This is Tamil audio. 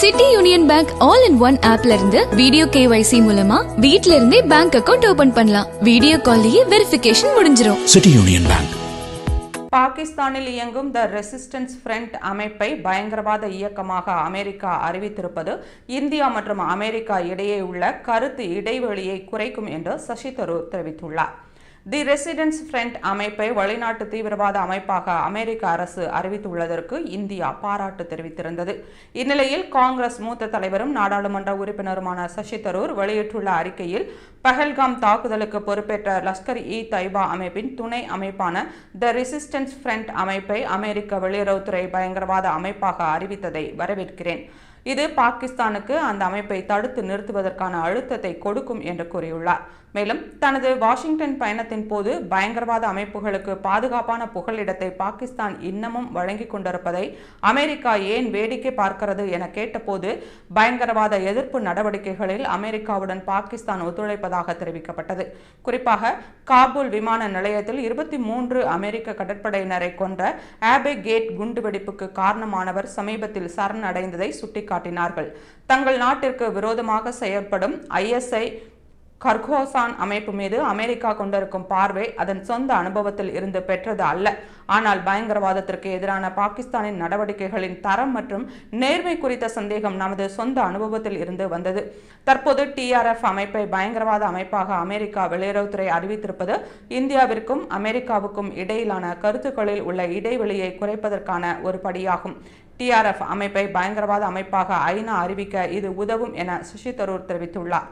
City Union Bank all in one ஆப்ல இருந்து வீடியோ கேவைசி மூலமா வீட்ல இருந்தே பேங்க் அக்கவுண்ட் ஓபன் பண்ணலாம். வீடியோ கால்லயே வெரிஃபிகேஷன் முடிஞ்சிரும். City Union Bank. பாகிஸ்தானில் இயங்கும் த ரெசிஸ்டன்ஸ் ஃப்ரண்ட் அமைப்பை பயங்கரவாத இயக்கமாக அமெரிக்கா அறிவித்திருப்பது இந்தியா மற்றும் அமெரிக்கா இடையே உள்ள கருத்து இடைவெளியை குறைக்கும் என்று சசி தரூர் தெரிவித்துள்ளார். தி ரெசிடென்ஸ் ஃப்ரண்ட் அமைப்பை வெளிநாட்டு தீவிரவாத அமைப்பாக அமெரிக்க அரசு அறிவித்துள்ளதற்கு இந்தியா பாராட்டு தெரிவித்திருந்தது. இந்நிலையில் காங்கிரஸ் மூத்த தலைவரும் நாடாளுமன்ற உறுப்பினருமான சசி தரூர் வெளியிட்டுள்ள அறிக்கையில் பஹல்காம் தாக்குதலுக்கு பொறுப்பேற்ற லஷ்கர் இ தைபா அமைப்பின் துணை அமைப்பான த ரெசிஸ்டன்ஸ் ஃப்ரண்ட் அமைப்பை அமெரிக்க வெளியுறவுத்துறை பயங்கரவாத அமைப்பாக அறிவித்ததை வரவேற்கிறேன். இது பாகிஸ்தானுக்கு அந்த அமைப்பை தடுத்து நிறுத்துவதற்கான அழுத்தத்தை கொடுக்கும் என்று கூறியுள்ளார். மேலும் தனது வாஷிங்டன் பயணத்தின் போது பயங்கரவாத அமைப்புகளுக்கு பாதுகாப்பான புகலிடத்தை பாகிஸ்தான் இன்னமும் வழங்கிக் கொண்டிருப்பதை அமெரிக்கா ஏன் வேடிக்கை பார்க்கிறது என கேட்டபோது பயங்கரவாத எதிர்ப்பு நடவடிக்கைகளில் அமெரிக்காவுடன் பாகிஸ்தான் ஒத்துழைப்பதாக தெரிவிக்கப்பட்டது. குறிப்பாக காபூல் விமான நிலையத்தில் இருபத்தி மூன்று அமெரிக்க கடற்படையினரை கொன்ற ஆபே கேட் குண்டுவெடிப்புக்கு காரணமானவர் சமீபத்தில் சரணடைந்ததை சுட்டிக்காட்டினார்கள். தங்கள் நாட்டிற்கு விரோதமாக செயல்படும் ஐஎஸ்ஐ கர்கோசான் அமைப்பு மீது அமெரிக்கா கொண்டிருக்கும் பார்வை அதன் சொந்த அனுபவத்தில் இருந்து பெற்றது அல்ல. ஆனால் பயங்கரவாதத்திற்கு எதிரான பாகிஸ்தானின் நடவடிக்கைகளின் தரம் மற்றும் நேர்மை குறித்த சந்தேகம் நமது சொந்த அனுபவத்தில் இருந்து வந்தது. தற்போது டிஆர்எஃப் அமைப்பை பயங்கரவாத அமைப்பாக அமெரிக்கா வெளியுறவுத்துறை அறிவித்திருப்பது இந்தியாவிற்கும் அமெரிக்காவுக்கும் இடையிலான கருத்துக்களில் உள்ள இடைவெளியை குறைப்பதற்கான ஒரு படியாகும். டிஆர்எஃப் அமைப்பை பயங்கரவாத அமைப்பாக ஐநா அறிவிக்க இது உதவும் என சுஷி தரூர் தெரிவித்துள்ளார்.